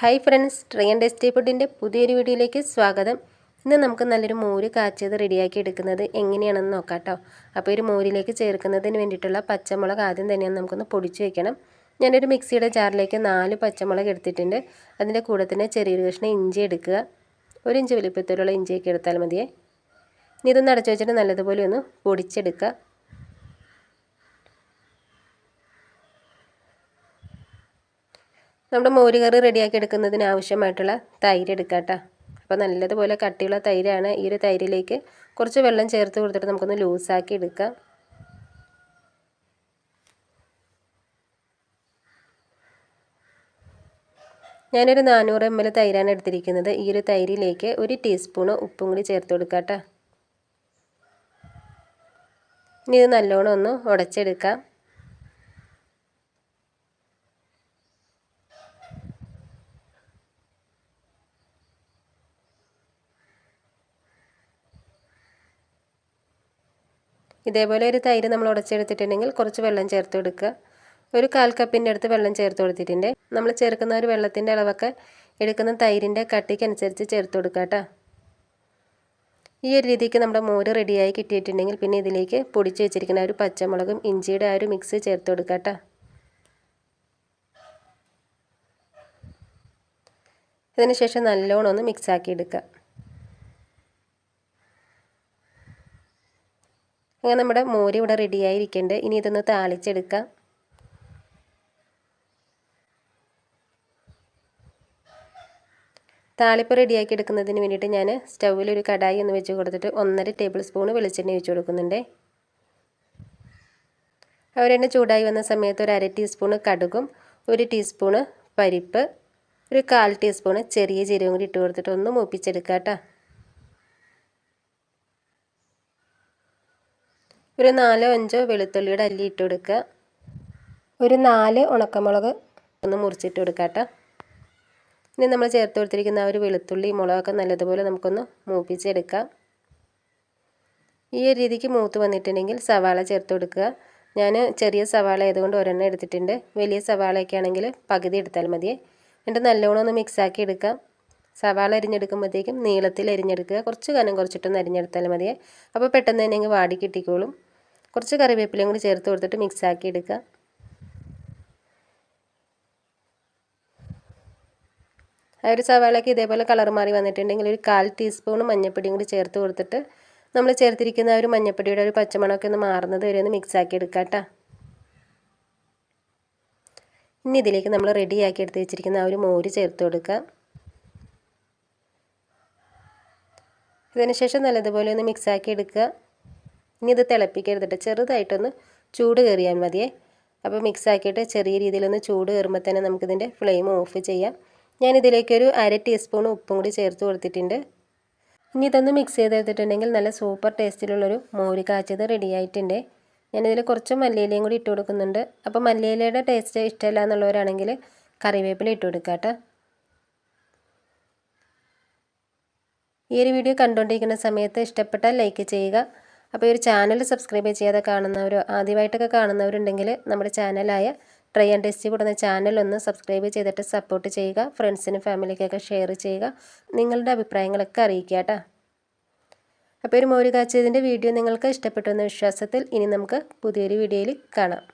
Hi friends train tasty ഫുഡിന്റെ പുതിയൊരു വീഡിയോയിലേക്ക് സ്വാഗതം. ഇന്ന് നമുക്ക് നല്ലൊരു മോര് കാച്ചത് റെഡിയാക്കി എടുക്കുന്നത് എങ്ങനെയാണെന്ന് നോക്കാം കേട്ടോ അപ്പോൾ ഒരു മോരിലേക്ക് ചേർക്കുന്നതിന് വേണ്ടിയിട്ടുള്ള പച്ചമുളക് ആദ്യം തന്നെയാണ് നമുക്കൊന്ന് പൊടിച്ച് വെക്കണം. ഞാനൊരു മിക്സിയുടെ ജാറിലേക്ക് നാല് പച്ചമുളക് എടുത്തിട്ടുണ്ട്. അതിന്റെ കൂടെ തന്നെ ചെറിയൊരു കഷ്ണം ഇഞ്ചി എടുക്കുക. ഒരു ഇഞ്ച് വലിപ്പത്തിലുള്ള ഇഞ്ചിയൊക്കെ എടുത്താൽ മതിയേ. ഇനി ഇതൊന്ന് അടച്ചു വെച്ചിട്ട് നല്ലതുപോലെ ഒന്ന് പൊടിച്ചെടുക്കുക. നമ്മുടെ മോര് കറി റെഡിയാക്കി എടുക്കുന്നതിന് ആവശ്യമായിട്ടുള്ള തൈര് എടുക്കാം അപ്പോൾ നല്ലതുപോലെ കട്ടിയുള്ള തൈരാണ് ഈ ഒരു തൈരിലേക്ക് കുറച്ച് വെള്ളം ചേർത്ത് കൊടുത്തിട്ട് നമുക്കൊന്ന് ലൂസാക്കി എടുക്കാം. ഞാനൊരു നാനൂറ് എം എൽ തൈരാണ് എടുത്തിരിക്കുന്നത്. ഈ ഒരു തൈരിലേക്ക് ഒരു ടീസ്പൂണ് ഉപ്പും കൂടി ചേർത്ത് കൊടുക്കാം കേട്ടോ. ഇനി ഇത് നല്ലോണം ഒന്ന് ഉടച്ചെടുക്കാം. ഇതേപോലെ ഒരു തൈര് നമ്മൾ ഉടച്ചെടുത്തിട്ടുണ്ടെങ്കിൽ കുറച്ച് വെള്ളം ചേർത്ത് കൊടുക്കുക. ഒരു കാൽ കപ്പിന്റെ അടുത്ത് വെള്ളം ചേർത്ത് കൊടുത്തിട്ടുണ്ട്. നമ്മൾ ചേർക്കുന്ന ഒരു വെള്ളത്തിന്റെ അളവൊക്കെ എടുക്കുന്ന തൈരിന്റെ കട്ടിക്കനുസരിച്ച് ചേർത്ത് കൊടുക്കുക കേട്ടോ. ഈ ഒരു രീതിക്ക് നമ്മുടെ മോര് റെഡിയായി കിട്ടിയിട്ടുണ്ടെങ്കിൽ പിന്നെ ഇതിലേക്ക് പൊടിച്ച് വെച്ചിരിക്കുന്ന ഒരു പച്ചമുളകും ഇഞ്ചിയുടെ ആ ഒരു മിക്സ് ചേർത്ത് കൊടുക്കുക കേട്ടോ. അതിനുശേഷം നല്ലോണം ഒന്ന് മിക്സാക്കി എടുക്കുക. അങ്ങനെ നമ്മുടെ മോര് ഇവിടെ റെഡിയായിരിക്കുന്നുണ്ട് ഇനി ഇതൊന്ന് താളിച്ചെടുക്കാം. താളിപ്പ് റെഡിയാക്കി എടുക്കുന്നതിന് വേണ്ടിയിട്ട് ഞാൻ സ്റ്റൗവിൽ ഒരു കടായി ഒന്ന് വെച്ച് കൊടുത്തിട്ട് ഒന്നര ടേബിൾ സ്പൂൺ വെളിച്ചെണ്ണ ഒഴിച്ച് കൊടുക്കുന്നുണ്ട്. അവരെണ്ണ ചൂടായി വന്ന സമയത്ത് ഒരു അര ടീസ്പൂണ് കടുകും ഒരു ടീസ്പൂണ് പരിപ്പ് ഒരു കാൽ ടീസ്പൂണ് ചെറിയ ജീരകം കൂടി ഇട്ട് കൊടുത്തിട്ട് ഒന്ന് മൂപ്പിച്ചെടുക്കാം കേട്ടോ ഒരു നാലോ അഞ്ചോ വെളുത്തുള്ളിയുടെ അല്ലി ഇട്ട് കൊടുക്കുക. ഒരു നാല് ഉണക്കമുളക് ഒന്ന് മുറിച്ചിട്ട് കൊടുക്കുക കേട്ടോ. ഇനി നമ്മൾ ചേർത്ത് കൊടുത്തിരിക്കുന്ന ആ ഒരു വെളുത്തുള്ളി മുളകൊക്കെ നല്ലതുപോലെ നമുക്കൊന്ന് മൂപ്പിച്ചെടുക്കാം. ഈ ഒരു രീതിക്ക് മൂത്ത് വന്നിട്ടുണ്ടെങ്കിൽ സവാള ചേർത്ത് കൊടുക്കുക. ഞാൻ ചെറിയ സവാള ആയതുകൊണ്ട് ഒരെണ്ണം എടുത്തിട്ടുണ്ട്. വലിയ സവാളയൊക്കെ ആണെങ്കിൽ പകുതി എടുത്താൽ മതി. എന്നിട്ട് നല്ലോണം ഒന്ന് മിക്സാക്കി എടുക്കാം. സവാള അരിഞ്ഞെടുക്കുമ്പോഴത്തേക്കും നീളത്തിൽ അരിഞ്ഞെടുക്കുക. കുറച്ച് കനം കുറച്ചിട്ടൊന്ന് അരിഞ്ഞെടുത്താൽ മതിയേ അപ്പോൾ പെട്ടെന്ന് തന്നെ അങ്ങ് വാടി കിട്ടിക്കോളും. കുറച്ച് കറിവേപ്പിലയും കൂടി ചേർത്ത് കൊടുത്തിട്ട് മിക്സ് ആക്കി എടുക്കുക. ആ ഒരു സവാളയ്ക്ക് ഇതേപോലെ കളർ മാറി വന്നിട്ടുണ്ടെങ്കിൽ ഒരു കാൽ ടീസ്പൂൺ മഞ്ഞൾപ്പൊടിയും കൂടി ചേർത്ത് കൊടുത്തിട്ട് നമ്മൾ ചേർത്തിരിക്കുന്ന ആ ഒരു മഞ്ഞൾപ്പൊടിയുടെ ഒരു പച്ചമണമൊക്കെ ഒന്ന് മാറുന്നത് വരെ ഒന്ന് മിക്സ് ആക്കി എടുക്കുക കേട്ടോ. ഇനി ഇതിലേക്ക് നമ്മൾ റെഡിയാക്കി എടുത്ത് വെച്ചിരിക്കുന്ന ആ ഒരു മോര് ചേർത്ത് കൊടുക്കുക. ഇതിനുശേഷം നല്ലതുപോലെ ഒന്ന് മിക്സ് ആക്കി എടുക്കുക. ഇനി ഇത് തിളപ്പിക്കരുതിട്ട് ചെറുതായിട്ടൊന്ന് ചൂട് കയറിയാൽ മതിയേ. അപ്പോൾ മിക്സ് ആക്കിയിട്ട് ചെറിയ രീതിയിലൊന്ന് ചൂട് കയറുമ്പോൾ തന്നെ നമുക്കിതിന്റെ ഫ്ലെയിം ഓഫ് ചെയ്യാം. ഞാനിതിലേക്കൊരു അര ടീസ്പൂൺ ഉപ്പും കൂടി ചേർത്ത് കൊടുത്തിട്ടുണ്ട്. ഇനി ഇതൊന്ന് മിക്സ് ചെയ്തെടുത്തിട്ടുണ്ടെങ്കിൽ നല്ല സൂപ്പർ ടേസ്റ്റിലുള്ളൊരു മോര് കാച്ചത് റെഡി ആയിട്ടുണ്ട്. ഞാനിതിൽ കുറച്ച് മല്ലിയിലയും കൂടി ഇട്ട് കൊടുക്കുന്നുണ്ട്. അപ്പോൾ മല്ലിയിലയുടെ ടേസ്റ്റ് ഇഷ്ടമല്ല എന്നുള്ളവരാണെങ്കിൽ കറിവേപ്പില ഇട്ട് കൊടുക്കാം ഈ ഒരു വീഡിയോ കണ്ടുകൊണ്ടിരിക്കുന്ന സമയത്ത് ഇഷ്ടപ്പെട്ടാൽ ലൈക്ക് ചെയ്യുക. അപ്പോൾ ഈ ഒരു ചാനൽ സബ്സ്ക്രൈബ് ചെയ്യാതെ കാണുന്നവരോ ആദ്യമായിട്ടൊക്കെ കാണുന്നവരുണ്ടെങ്കിൽ നമ്മുടെ ചാനലായ ട്രൈ ആൻഡ് ടെസ്റ്റ് കൂടുന്ന ചാനൽ ഒന്ന് സബ്സ്ക്രൈബ് ചെയ്തിട്ട് സപ്പോർട്ട് ചെയ്യുക ഫ്രണ്ട്സിനും ഫാമിലിക്കൊക്കെ ഷെയർ ചെയ്യുക നിങ്ങളുടെ അഭിപ്രായങ്ങളൊക്കെ അറിയിക്കുക കേട്ടോ. അപ്പോൾ ഒരു മോര് വീഡിയോ നിങ്ങൾക്ക് ഇഷ്ടപ്പെട്ടു എന്ന വിശ്വാസത്തിൽ ഇനി നമുക്ക് പുതിയൊരു വീഡിയോയിൽ കാണാം.